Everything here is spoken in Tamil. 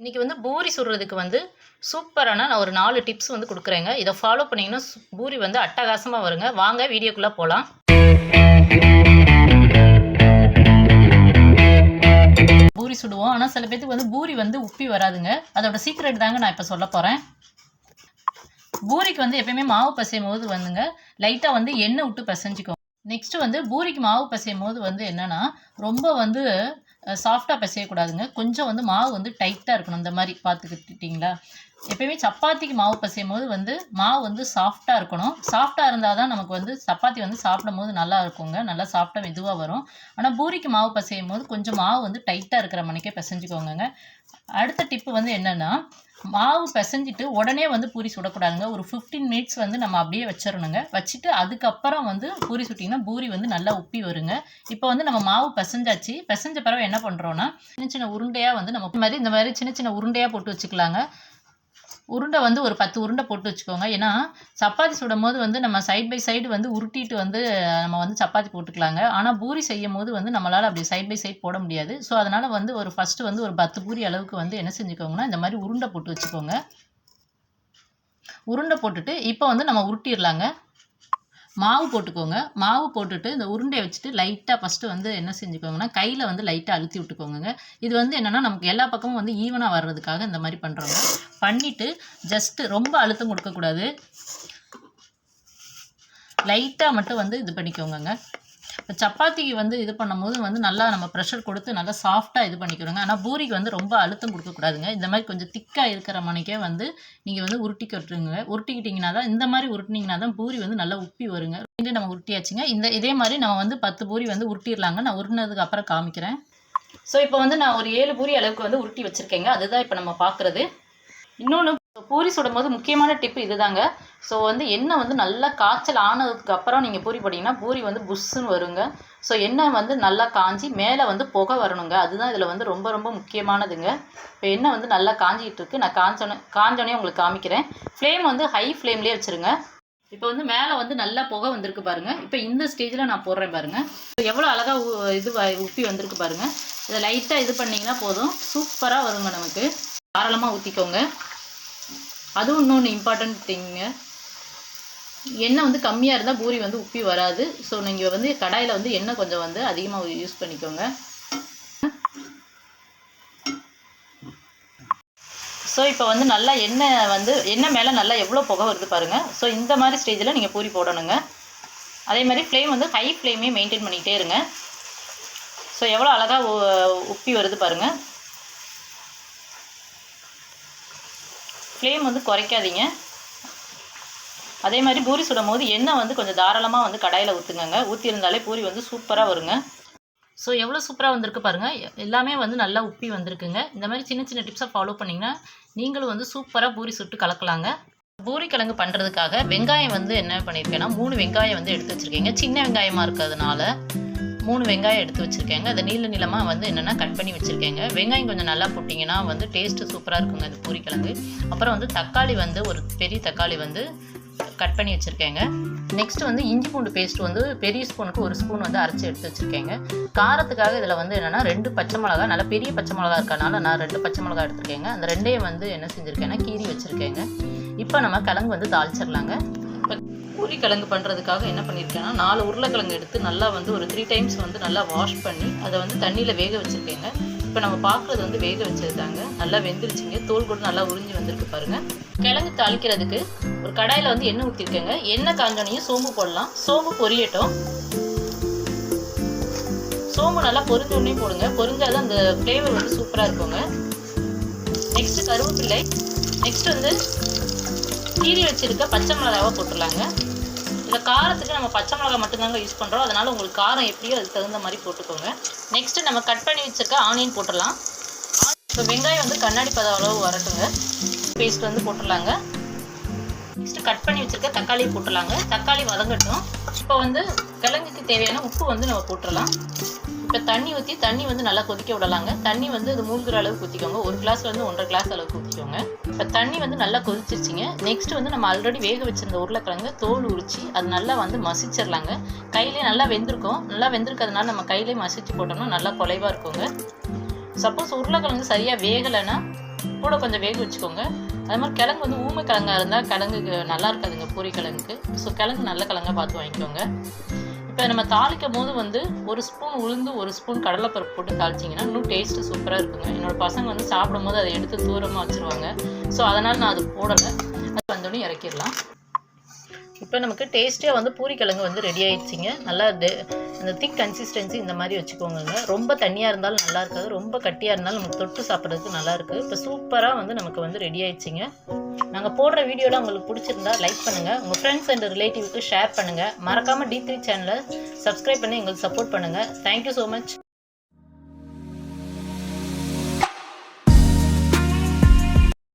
இன்றைக்கி வந்து பூரி சுடுறதுக்கு வந்து சூப்பரான நான் ஒரு நாலு டிப்ஸ் வந்து கொடுக்குறேங்க. இதை ஃபாலோ பண்ணிங்கன்னா பூரி வந்து அட்டகாசமாக வருங்க. வாங்க வீடியோக்குள்ளே போகலாம் பூரி சுடுவோம். ஆனால் சில பேர்த்துக்கு வந்து பூரி வந்து உப்பி வராதுங்க. அதோட சீக்ரெட் தாங்க நான் இப்போ சொல்ல போகிறேன் பூரிக்கு வந்து எப்பயுமே மாவு பசையும் போது வந்துங்க லைட்டாக வந்து எண்ணெய் விட்டு பசைஞ்சிக்கும் நெக்ஸ்ட்டு வந்து பூரிக்கு மாவு பசையும் போது வந்து என்னென்னா ரொம்ப வந்து சாஃப்டாக பிசையக்கூடாதுங்க கொஞ்சம் வந்து மாவு வந்து டைட்டாக இருக்கணும். இந்த மாதிரி பார்த்துக்கிட்டிங்களா எப்பயுமே சப்பாத்திக்கு மாவு பசையும் போது வந்து மாவு வந்து சாஃப்டாக இருக்கணும். சாஃப்டாக இருந்தால் தான் நமக்கு வந்து சப்பாத்தி வந்து சாப்பிடும் போது நல்லா இருக்குங்க. நல்லா சாஃப்டாக மெதுவாக வரும். ஆனால் பூரிக்கு மாவு பசையும் போது கொஞ்சம் மாவு வந்து டைட்டாக இருக்கிற மணிக்கே பிசைஞ்சுக்கோங்க அடுத்த டிப்பு வந்து என்னென்னா மாவு பிசைஞ்சிட்டு உடனே வந்து பூரி சுடக்கூடாதுங்க. ஒரு ஃபிஃப்டீன் மினிட்ஸ் வந்து நம்ம அப்படியே வச்சிடணுங்க வச்சுட்டு அதுக்கப்புறம் வந்து பூரி சுட்டிங்கன்னா பூரி வந்து நல்லா உப்பி வருங்க. இப்போ வந்து நம்ம மாவு பிசைஞ்சாச்சு. பிசைஞ்ச பிறகு என்ன பண்ணுறோன்னா சின்ன சின்ன உருண்டையாக வந்து நம்ம மாதிரி இந்த மாதிரி சின்ன சின்ன உருண்டையாக போட்டு வச்சுக்கலாங்க. உருண்டை வந்து ஒரு பத்து உருண்டை போட்டு வச்சுக்கோங்க. ஏன்னா சப்பாத்தி சுடும் போது வந்து நம்ம சைட் பை சைடு வந்து உருட்டிட்டு வந்து நம்ம வந்து சப்பாத்தி போட்டுக்கலாங்க. ஆனால் பூரி செய்யும் போது வந்து நம்மளால் அப்படி சைட் பை சைடு போட முடியாது. ஸோ அதனால் வந்து ஒரு ஃபஸ்ட்டு வந்து ஒரு பத்து பூரி அளவுக்கு வந்து என்ன செஞ்சுக்கோங்கன்னா இந்த மாதிரி உருண்டை போட்டு வச்சுக்கோங்க. உருண்டை போட்டுட்டு இப்போ வந்து நம்ம உருட்டிடலாங்க. மாவு போட்டுக்கோங்க. மாவு போட்டுட்டு இந்த உருண்டையை வச்சுட்டு லைட்டாக ஃபஸ்ட்டு வந்து என்ன செஞ்சுக்கோங்கன்னா கையில் வந்து லைட்டாக அழுத்தி விட்டுக்கோங்க இது வந்து என்னென்னா நமக்கு எல்லா பக்கமும் வந்து ஈவனாக வர்றதுக்காக இந்த மாதிரி பண்ணுறோங்க பண்ணிவிட்டு ஜஸ்ட்டு ரொம்ப அழுத்தம் கொடுக்கக்கூடாது. லைட்டாக மட்டும் வந்து இது பண்ணிக்கோங்கங்க. இப்போ சப்பாத்திக்கு வந்து இது பண்ணும்போது வந்து நல்லா நம்ம ப்ரெஷர் கொடுத்து நல்லா சாஃப்டாக இது பண்ணிக்கிறோங்க. ஆனால் பூரிக்கு வந்து ரொம்ப அழுத்தம் கொடுக்கக்கூடாதுங்க இந்த மாதிரி கொஞ்சம் திக்காக இருக்கிற மணிக்கே வந்து நீங்கள் வந்து உருட்டி உருட்டிக்கிட்டுருங்க உருட்டிக்கிட்டிங்கன்னா தான் இந்த மாதிரி உருட்டினீங்கன்னா தான் பூரி வந்து நல்லா உப்பி வருங்க. இது நம்ம உருட்டியாச்சுங்க. இந்த இதே மாதிரி நம்ம வந்து பத்து பூரி வந்து உருட்டிடலாங்க. நான் உருட்டினதுக்கு அப்புறம் காமிக்கிறேன். ஸோ இப்போ வந்து நான் ஒரு ஏழு பூரி அளவுக்கு வந்து உருட்டி வச்சுருக்கேங்க. அதுதான் இப்போ நம்ம பார்க்குறது இன்னொன்று ஸோ பூரி சுடும்போது முக்கியமான டிப்பு இதுதாங்க. ஸோ வந்து எண்ணெய் வந்து நல்லா காய்ச்சல் ஆனதுக்கு அப்புறம் நீங்கள் பூரி போட்டிங்கன்னா பூரி வந்து புஷ்ஷுன்னு வருங்க. ஸோ எண்ணெய் வந்து நல்லா காஞ்சி மேலே வந்து புகை வரணுங்க. அதுதான் இதில் வந்து ரொம்ப ரொம்ப முக்கியமானதுங்க. இப்போ எண்ணெய் வந்து நல்லா காஞ்சிக்கிட்டு இருக்கு. நான் காஞ்சோன்னே காஞ்சோன்னே உங்களுக்கு காமிக்கிறேன். ஃப்ளேம் வந்து ஹை ஃப்ளேம்லேயே வச்சுருங்க. இப்போ வந்து மேலே வந்து நல்லா புகை வந்திருக்கு பாருங்க. இப்போ இந்த ஸ்டேஜில் நான் போடுறேன் பாருங்கள் எவ்வளோ அழகாக இது வ- உப்பி வந்திருக்கு பாருங்கள் இதை லைட்டாக இது பண்ணிங்கன்னா போதும். சூப்பராக வருங்க நமக்கு. தாராளமாக ஊற்றிக்கோங்க அதுவும் இன்னொன்று இம்பார்ட்டண்ட் திங்க எண்ணெய் வந்து கம்மியாக இருந்தால் பூரி வந்து உப்பி வராது. ஸோ நீங்கள் வந்து கடாயில் வந்து எண்ணெய் கொஞ்சம் வந்து அதிகமாக யூஸ் பண்ணிக்கோங்க. ஸோ இப்போ வந்து நல்லா எண்ணெய் வந்து எண்ணெய் மேலே நல்லா எவ்வளோ புகை வருது பாருங்கள் ஸோ இந்த மாதிரி ஸ்டேஜில் நீங்கள் பூரி போடணுங்க. அதே மாதிரி ஃப்ளேம் வந்து ஹை ஃப்ளேமே மெயின்டைன் பண்ணிக்கிட்டே இருங்க. ஸோ எவ்வளோ அழகாக உப்பி வருது பாருங்கள் ஃப்ளேம் வந்து குறைக்காதீங்க. அதே மாதிரி பூரி சுடும் போது எண்ணெய் வந்து கொஞ்சம் தாராளமாக வந்து கடாயில் ஊற்றுங்கங்க ஊற்றிருந்தாலே பூரி வந்து சூப்பராக வருங்க. ஸோ எவ்வளோ சூப்பராக வந்திருக்கு பாருங்கள் எல்லாமே வந்து நல்லா உப்பி வந்திருக்குங்க. இந்த மாதிரி சின்ன சின்ன டிப்ஸை ஃபாலோ பண்ணிங்கன்னா நீங்களும் வந்து சூப்பராக பூரி சுட்டு கலக்கலாங்க. பூரி கிழங்கு பண்ணுறதுக்காக வெங்காயம் வந்து என்ன பண்ணியிருக்கேன்னா மூணு வெங்காயம் வந்து எடுத்து வச்சுருக்கீங்க. சின்ன வெங்காயமாக இருக்கிறதுனால மூணு வெங்காயம் எடுத்து வச்சுருக்கேங்க. அதை நீள நீளமாக வந்து என்னென்னா கட் பண்ணி வச்சுருக்கேங்க. வெங்காயம் கொஞ்சம் நல்லா போட்டிங்கன்னா வந்து டேஸ்ட்டு சூப்பராக இருக்குங்க இந்த பூரி கிழங்கு. அப்புறம் வந்து தக்காளி வந்து ஒரு பெரிய தக்காளி வந்து கட் பண்ணி வச்சுருக்கேங்க. நெக்ஸ்ட் வந்து இஞ்சி பூண்டு பேஸ்ட் வந்து பெரிய ஸ்பூனுக்கு ஒரு ஸ்பூன் வந்து அரைச்சி எடுத்து வச்சுருக்கேங்க. காரத்துக்காக இதில் வந்து என்னென்னா ரெண்டு பச்சை மிளகா நல்லா பெரிய பச்சை மிளகா இருக்கனால நான் ரெண்டு பச்சை மிளகா எடுத்துருக்கேங்க. அந்த ரெண்டையும் வந்து என்ன செஞ்சுருக்கேன்னா கீறி வச்சுருக்கேங்க. இப்போ நம்ம கிழங்கு வந்து தாளிச்சிடலாங்க இப்போ பூரி பண்ணுறதுக்காக என்ன பண்ணியிருக்கேன்னா நாலு உருளைக்கிழங்கு எடுத்து நல்லா வந்து ஒரு த்ரீ டைம்ஸ் வந்து நல்லா வாஷ் பண்ணி அதை வந்து தண்ணியில் வேக வச்சுருக்கேங்க. இப்போ நம்ம பார்க்குறது வந்து வேக வச்சதுதாங்க நல்லா வெந்துருச்சுங்க. தோல் கூட நல்லா உறிஞ்சி வந்திருக்கு பாருங்கள் கிழங்கு தாளிக்கிறதுக்கு ஒரு கடாயில் வந்து எண்ணெய் ஊற்றிருக்கேங்க எண்ணெய் காஞ்சோனையும் சோம்பு போடலாம். சோம்பு பொரியட்டும். சோம்பு நல்லா பொரிஞ்சோடனே போடுங்க. பொரிஞ்சாதான் அந்த ஃப்ளேவர் வந்து சூப்பராக இருக்குங்க. நெக்ஸ்ட்டு கருவேப்பிள்ளை நெக்ஸ்ட் வந்து கீறி வச்சுருக்க பச்சை மிளகாவை போட்டுடலாங்க. இந்த காரத்துக்கு நம்ம பச்சை மிளகா மட்டும்தாங்க யூஸ் பண்ணுறோம் அதனால் உங்களுக்கு காரம் எப்படியோ அதுக்கு தகுந்த மாதிரி போட்டுக்கோங்க. நெக்ஸ்ட்டு நம்ம கட் பண்ணி வச்சிருக்க ஆனியன் போட்டுடலாம். இப்போ வெங்காயம் வந்து கண்ணாடி பதம் அளவு வரட்டுங்க. பேஸ்ட் வந்து போட்டுடலாங்க. நெக்ஸ்ட்டு கட் பண்ணி வச்சுருக்க தக்காளி போட்டுடலாங்க. தக்காளி வதங்கட்டும். இப்போ வந்து கிழங்கு தேவையான உப்பு வந்து நம்ம போட்டுடலாம் இப்போ தண்ணி ஊற்றி தண்ணி வந்து நல்லா கொதிக்க விடலாங்க. தண்ணி வந்து அது மூழ்கிற அளவுக்கு ஊற்றிக்கோங்க ஒரு கிளாஸ் வந்து ஒன்றரை கிளாஸ் அளவுக்கு ஊற்றிக்கோங்க இப்போ தண்ணி வந்து நல்லா கொதிச்சிருச்சிங்க. நெக்ஸ்ட் வந்து நம்ம ஆல்ரெடி வேக வச்சிருந்த உருளைக்கிழங்கு தோல் உரிச்சு அது நல்லா வந்து மசிச்சிடலாங்க கையிலே நல்லா வெந்திருக்கும். நல்லா வெந்திருக்கிறதுனால நம்ம கையிலே மசிச்சு போட்டோம்னா நல்லா குலைவாக இருக்குங்க. சப்போஸ் உருளைக்கிழங்கு சரியாக வேகலைன்னா கூட கொஞ்சம் வேக வச்சுக்கோங்க. அது மாதிரி கிழங்கு வந்து ஊமை கிழங்காக இருந்தால் கிழங்கு நல்லா இருக்காதுங்க பூரி கிழங்குக்கு. ஸோ கிழங்கு நல்ல கிழங்காக பார்த்து வாங்கிக்கோங்க. இப்போ நம்ம தாளிக்கும் போது வந்து ஒரு ஸ்பூன் உளுந்து ஒரு ஸ்பூன் கடலைப்பருப்பு போட்டு தாளிச்சிங்கன்னா இன்னும் டேஸ்ட்டு சூப்பராக இருக்குங்க. என்னோட பசங்க வந்து சாப்பிடும் போது அதை எடுத்து தூரமாக வச்சுருவாங்க. ஸோ அதனால் நான் அது போடலை. அது வந்தோடனே இறக்கிடலாம். இப்போ நமக்கு டேஸ்ட்டே வந்து பூரிக்கிழங்கு வந்து ரெடி ஆயிடுச்சிங்க. நல்லா டே அந்த திக் கன்சிஸ்டன்சி இந்த மாதிரி வச்சுக்கோங்க ரொம்ப தண்ணியாக இருந்தாலும் நல்லா இருக்காது. ரொம்ப கட்டியாக இருந்தாலும் நமக்கு தொட்டு சாப்பிட்றதுக்கு நல்லாயிருக்கு இப்போ சூப்பராக வந்து நமக்கு வந்து ரெடி ஆயிடுச்சிங்க. நாங்கள் போடுற வீடியோலாம் உங்களுக்கு பிடிச்சிருந்தா லைக் பண்ணுங்கள் உங்கள் ஃப்ரெண்ட்ஸ் அண்ட் ரிலேட்டிவ்க்கு ஷேர் பண்ணுங்கள் மறக்காமல் டி த்ரீ சேனலை சப்ஸ்கிரைப் பண்ணி எங்களுக்கு சப்போர்ட் பண்ணுங்கள் தேங்க்யூ ஸோ மச்